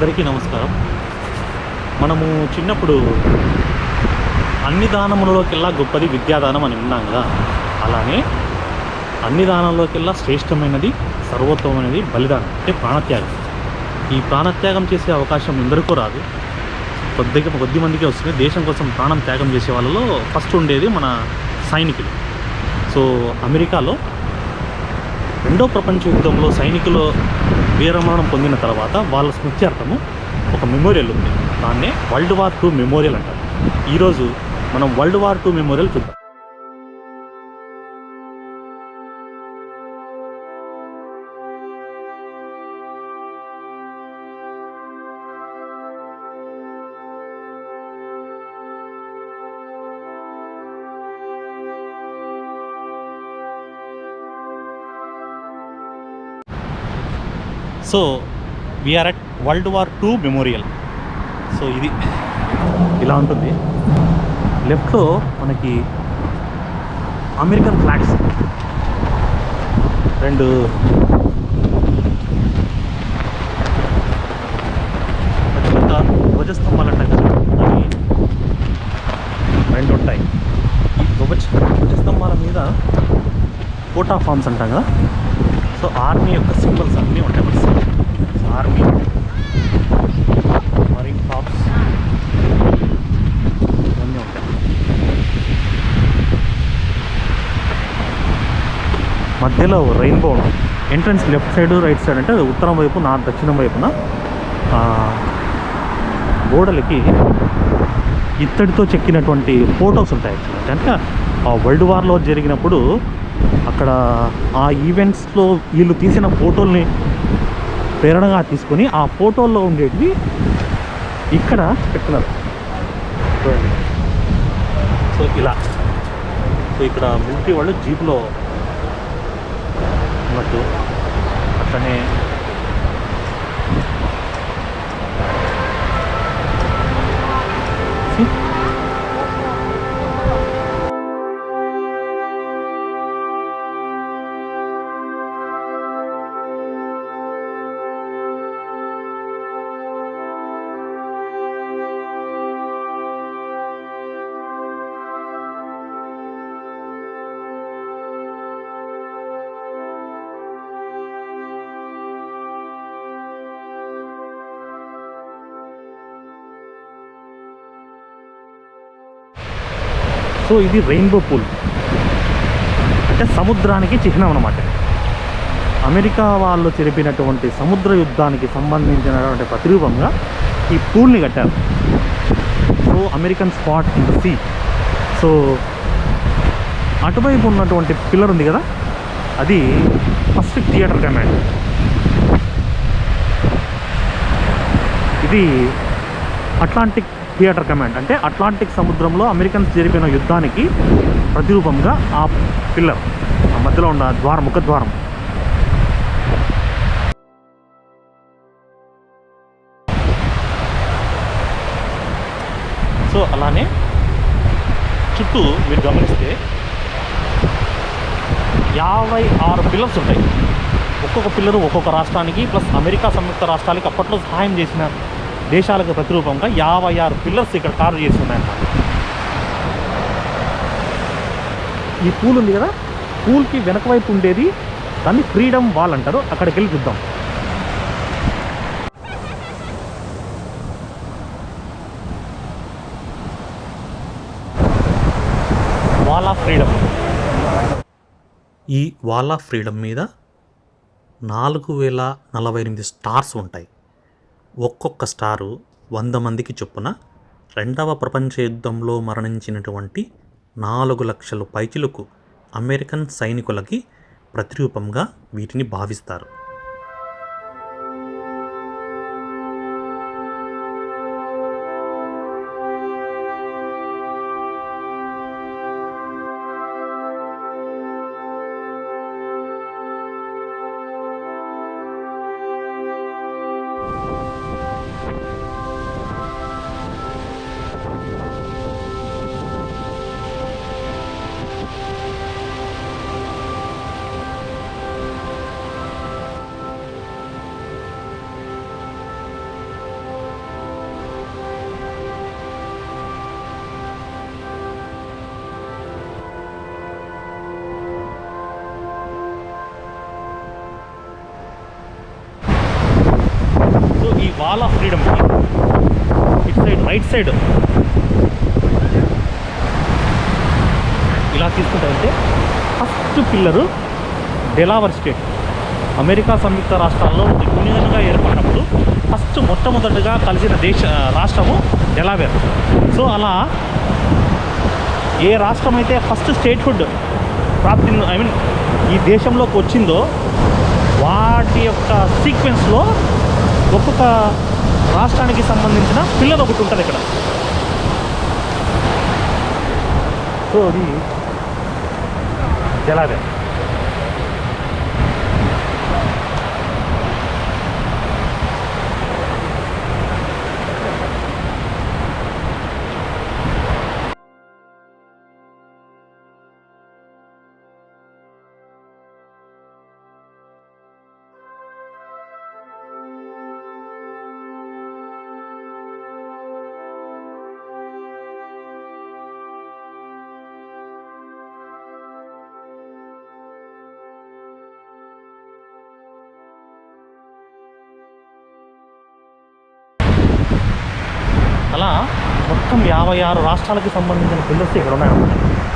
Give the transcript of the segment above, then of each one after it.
అందరికీ నమస్కారం. మనము చిన్నప్పుడు అన్ని దానములలోకెల్లా గొప్పది విద్యాదానం అని విన్నాం కదా. అలానే అన్ని దానంలోకెల్లా శ్రేష్టమైనది సర్వోత్తమైనది బలిదానం అంటే ప్రాణత్యాగం. ఈ ప్రాణత్యాగం చేసే అవకాశం ఎందరికో రాదు. కొద్దిగా కొద్ది మందికి వస్తుంది. దేశం కోసం ప్రాణం త్యాగం చేసే వాళ్ళలో ఫస్ట్ ఉండేది మన సైనికులు. సో అమెరికాలో రెండో ప్రపంచ యుద్ధంలో సైనికులు వీరమరణం పొందిన తర్వాత వాళ్ళ స్మృత్యార్థము ఒక మెమోరియల్ ఉంది. దాన్నే వరల్డ్ వార్ టూ మెమోరియల్ అంటారు. ఈరోజు మనం వరల్డ్ వార్ టూ మెమోరియల్ చూద్దాం. So we are at world war two memorial so ఇది ఇలా ఉంటుంది. లెఫ్ట్లో మనకి అమెరికన్ ఫ్లాగ్స్ రెండు పెద్ద ధ్వజస్తంభాలు కదా. అవి రెండు ఉంటాయి. ఈ ధ్వజ ధ్వజస్తంభాల మీద కోటా ఫార్మ్స్ అంటాం కదా. సో ఆర్మీ యొక్క సింబల్స్ అన్నీ ఉంటాయి మన సో ఆర్మీ మరీన్ టాప్స్ ఇవన్నీ ఉంటాయి మధ్యలో rainbow entrance left side right side అంటే ఉత్తరం వైపు నా దక్షిణం వైపున గోడలకి ఇత్తడితో చెక్కినటువంటి ఫొటోస్ ఉంటాయి యాక్చువల్లీ అంటే ఆ వరల్డ్ వార్లో జరిగినప్పుడు అక్కడ ఆ ఈవెంట్స్లో వీళ్ళు తీసిన ఫోటోల్ని ప్రేరణగా తీసుకొని ఆ ఫోటోల్లో ఉండేటివి ఇక్కడ పెట్టినారు. సో ఇలా. సో ఇక్కడ మిలిటరీ వాళ్ళు జీప్లో lama tu apa ni See? So ఇది రెయిన్బో పూల్. అంటే సముద్రానికి చిహ్నం అనమాట అమెరికా వాళ్ళు జరిపినటువంటి సముద్ర యుద్ధానికి సంబంధించినటువంటి ప్రతిరూపంగా ఈ పూల్ని కట్టారు. So American spot in the sea. So అటువైపు ఉన్నటువంటి పిల్లర్ ఉంది కదా? అది ఫస్ట్ థియేటర్ కమాండ్. ఇది అట్లాంటిక్ థియేటర్ కమాండ్. అంటే అట్లాంటిక్ సముద్రంలో అమెరికన్స్ జరిపిన యుద్ధానికి ప్రతిరూపంగా ఆ పిల్లర్ ఆ మధ్యలో ఉన్న ద్వారం ముఖద్వారం సో అలానే చుట్టూ మీరు గమనిస్తే యాభై ఆరు పిల్లర్స్ ఉంటాయి. ఒక్కొక్క పిల్లరు ఒక్కొక్క రాష్ట్రానికి ప్లస్ అమెరికా సంయుక్త రాష్ట్రాలకి అప్పట్లో సహాయం చేసిన దేశాలకు ప్రతిరూపంగా యాభై ఆరు పిల్లర్స్ ఇక్కడ కార్వ్ చేసి ఉన్నాయన్నమాట ఈ పూల్ ఉంది కదా? పూల్కి వెనక వైపు ఉండేది దాన్ని ఫ్రీడమ్ వాల్ అంటారు. అక్కడికి వెళ్ళి చూద్దాం. Wall of freedom. ఈ వాల్ ఆఫ్ ఫ్రీడమ్ మీద నాలుగు వేల నలభై ఎనిమిది స్టార్స్ ఉంటాయి. ఒక్కొక్క స్టారు వంద మందికి చొప్పున రెండవ ప్రపంచ యుద్ధంలో మరణించినటువంటి నాలుగు లక్షల పైచిలకు అమెరికన్ సైనికులకి ప్రతిరూపంగా వీటిని భావిస్తారు. Wall of freedom it side right side ఇలా తీసుకుంటామంటే first pillar Delaware state America సంయుక్త రాష్ట్రాల్లో యూనియన్గా ఏర్పడినప్పుడు ఫస్ట్ మొట్టమొదటిగా కలిసిన దేశ రాష్ట్రము డెలావేర్ సో అలా ఏ రాష్ట్రం అయితే ఫస్ట్ స్టేట్హుడ్ ప్రాప్తి ఐ మీన్ ఈ దేశంలోకి వచ్చిందో వాటి యొక్క సీక్వెన్స్లో ఒక్కొక్క రాష్ట్రానికి సంబంధించిన పిల్లర్ ఒకటి ఉంటుంది ఇక్కడ. సో అది డెలావేర్ మొత్తం యాభై ఆరు రాష్ట్రాలకు సంబంధించిన పిల్లర్స్ ఇక్కడ ఉన్నాయన్నమాట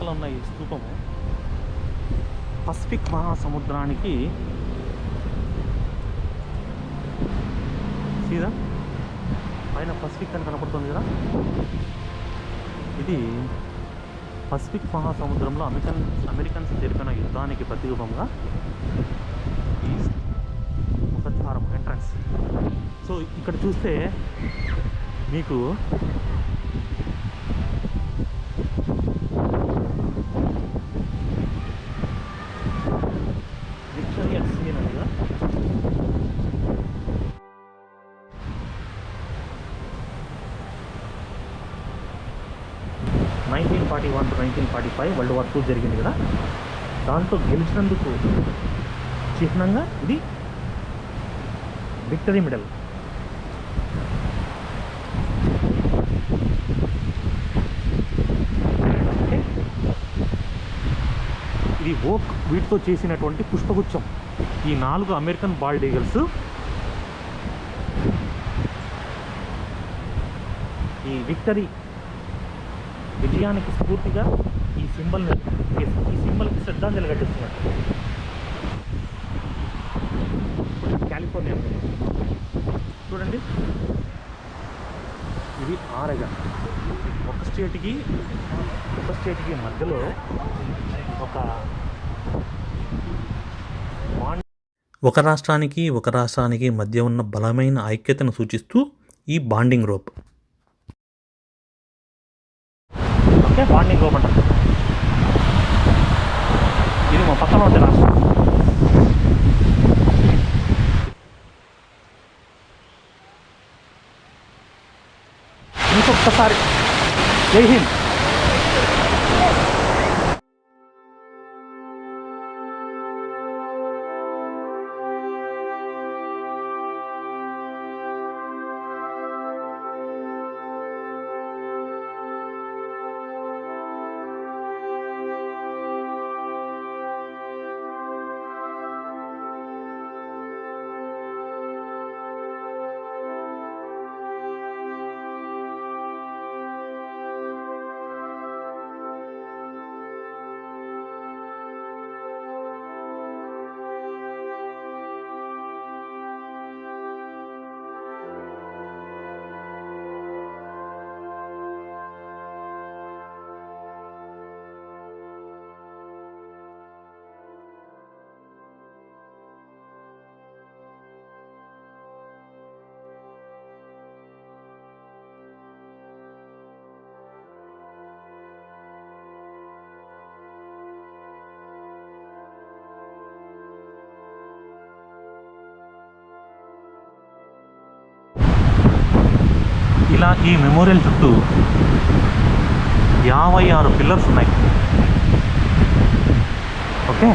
నా ఉన్న ఈ స్థూపము పసిఫిక్ మహాసముద్రానికి సీదా? పైన పసిఫిక్ అని కనపడుతుంది కదా? ఇది పసిఫిక్ మహాసముద్రంలో అమెరికన్ అమెరికన్స్ జరిపిన యుద్ధానికి ప్రతిరూపంగా ఈ ఒక ద్వారం ఎంట్రన్స్ సో ఇక్కడ చూస్తే మీకు nineteen forty five world war two జరిగింది కదా. దాంతో గెలిచినందుకు చిహ్నంగా ఇది విక్టరీ మెడల్ ఇది ఓక్ వీటితో చేసినటువంటి పుష్పగుచ్చం. ఈ నాలుగు అమెరికన్ బాల్డ్ ఈగల్స్. ఈ విక్టరీ విజయానికి స్ఫూర్తిగా ఈ సింబల్ ఈ సింబల్కి శ్రద్ధాంజలి ఘటిస్తున్నారు. కాలిఫోర్నియా చూడండి. ఇది ఆరెగన్. ఒక స్టేట్కి ఒక స్టేట్కి మధ్యలో ఒక బాండ్ ఒక రాష్ట్రానికి ఒక రాష్ట్రానికి మధ్య ఉన్న బలమైన ఐక్యతను సూచిస్తూ ఈ బాండింగ్ రోప్. అంటే మార్నింగ్ రోప్ ఇది మా పక్కన ఉంది నాకు ఇంకొకసారి. జై హింద్. ఇలా ఈ మెమోరియల్ చుట్టూ యాభై ఆరు పిల్లర్స్ ఉన్నాయి. ఓకే?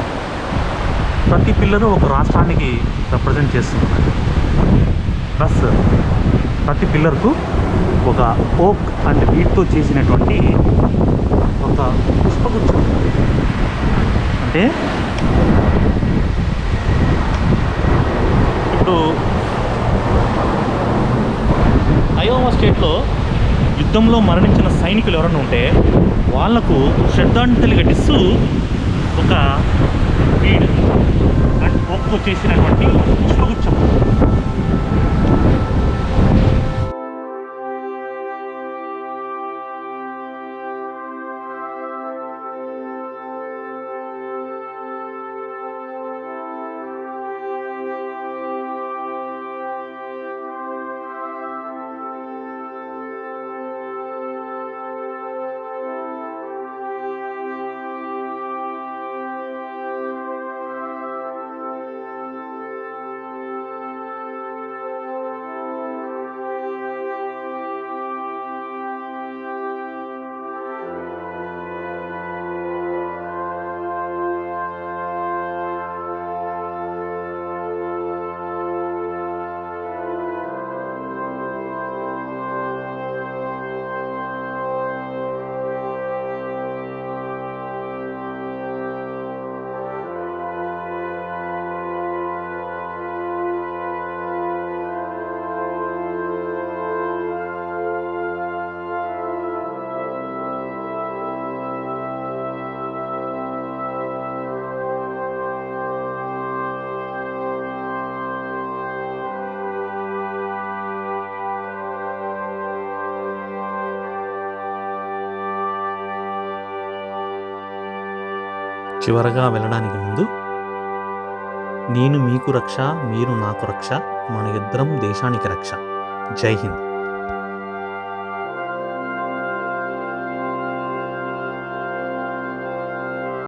ప్రతి పిల్లరు ఒక రాష్ట్రానికి రిప్రజెంట్ చేస్తున్నారు. ప్లస్ ప్రతి పిల్లర్కు ఒక ఓక్ అండ్ వీట్తో చేసినటువంటి ఒక పుష్పగుచ్చం అంటే ఇప్పుడు అయోవా స్టేట్లో యుద్ధంలో మరణించిన సైనికులు ఎవరైనా ఉంటే వాళ్ళకు శ్రద్ధాంజలి ఘటిస్తూ ఒక వీడు ఒక్కు చేసినటువంటి పుష్పగుచ్చం చివరగా వెళ్ళడానికి ముందు నేను మీకు రక్ష మీరు నాకు రక్ష మన ఇద్దరం దేశానికి రక్ష. జై హింద్.